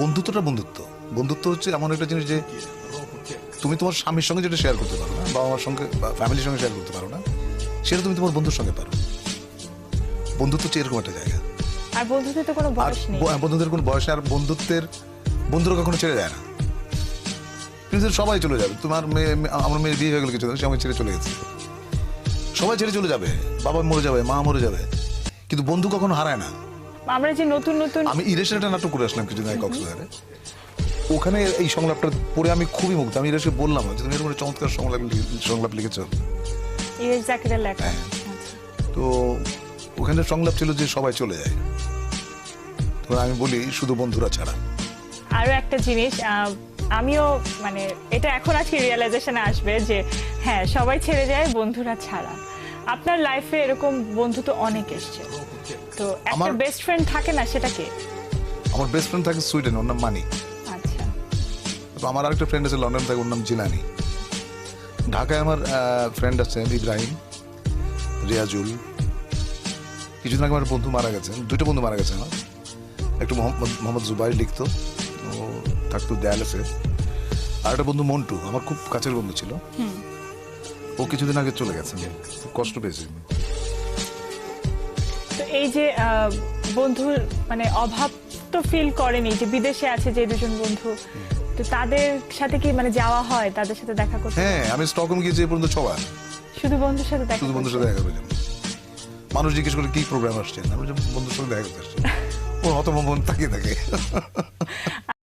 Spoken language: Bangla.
বন্ধুত্বটা বন্ধুত্ব। বন্ধুত্ব হচ্ছে এমন একটা জিনিস যে তুমি তোমার স্বামীর সঙ্গে যেটা শেয়ার করতে পারো না বাবা মার সঙ্গে বা ফ্যামিলির সঙ্গে শেয়ার করতে পারো না সেটা তুমি তোমার বন্ধুর সঙ্গে পারো। বন্ধুত্ব হচ্ছে এরকম একটা জায়গা। আর বন্ধুদের তো কোনো বয়স নেই। বন্ধুদের কোনো বয়স নেই, আর বন্ধুত্বের বন্ধুরা কখনো ছেড়ে যায় না। কিন্তু সবাই চলে যাবে। তোমার মেয়ে আমার মেয়ে বিয়ে হয়ে গেল কিছু সে আমাকে ছেড়ে চলে গেছে। সবাই ছেড়ে চলে যাবে বাবা মরে যাবে মা মরে যাবে। কিন্তু বন্ধু কখনো হারায় না। আমরা যে নতুন নতুন আমি ইরেশের একটা নাটক করে আসলাম কিছুদিন আগে কক্সবাজারে। ওখানে এই সংলাপটা পড়ে আমি খুবই মুগ্ধ। আমি ইরেশকে বললাম যে তুমি এরকম চমৎকার সংলাপ সংলাপ লিখেছো। ইরেশ জাকিরের লেখা। হ্যাঁ। তো ওখানে সংলাপ ছিল যে সবাই চলে যায়। তো আমি বলি শুধু বন্ধুরা ছাড়া। আরও একটা জিনিস আমিও মানে এটা এখন আজকে রিয়েলাইজেশনে আসবে যে হ্যাঁ সবাই ছেড়ে যায় বন্ধুরা ছাড়া। আপনার লাইফে এরকম বন্ধু তো অনেক এসছে। তো আমার- বেস্ট ফ্রেন্ড থাকে না সেটা কে? আমার বেস্ট ফ্রেন্ড থাকে সুইডেন ওর নাম মানিক আচ্ছা। তো আমার আরেকটা ফ্রেন্ড আছে লন্ডন থাকে ওর নাম জিলানি। ঢাকায় আমার ফ্রেন্ড আছেন ইব্রাহিম রিয়াজুল। কিছুদিন আগে আমার বন্ধু মারা গেছেন দুটো বন্ধু মারা গেছে আমার। একটু মোহাম্মদ মোহাম্মদ জুবাইর লিখতো ও থাকতো দেয়ালেসে। আর একটা বন্ধু মন্টু আমার খুব কাছের বন্ধু ছিল। ও কিছুদিন আগে চলে গেছে খুব কষ্ট পেয়েছি। তো এই যে বন্ধুর মানে অভাব তো ফিল করেনি যে বিদেশে আছে যে দুজন বন্ধু তো তাদের সাথে কি মানে যাওয়া হয়? তাদের সাথে দেখা করতে? হ্যাঁ আমি স্টকহোম গিয়েছি পর্যন্ত ছবার শুধু বন্ধুর সাথে দেখা শুধু বন্ধুর সাথে দেখা জন্য মানুষ জিজ্ঞেস করে কি প্রোগ্রাম আসছে? আমি বন্ধুর সাথে দেখা করতে আসছি। ও হতমন তাকিয়ে থাকে।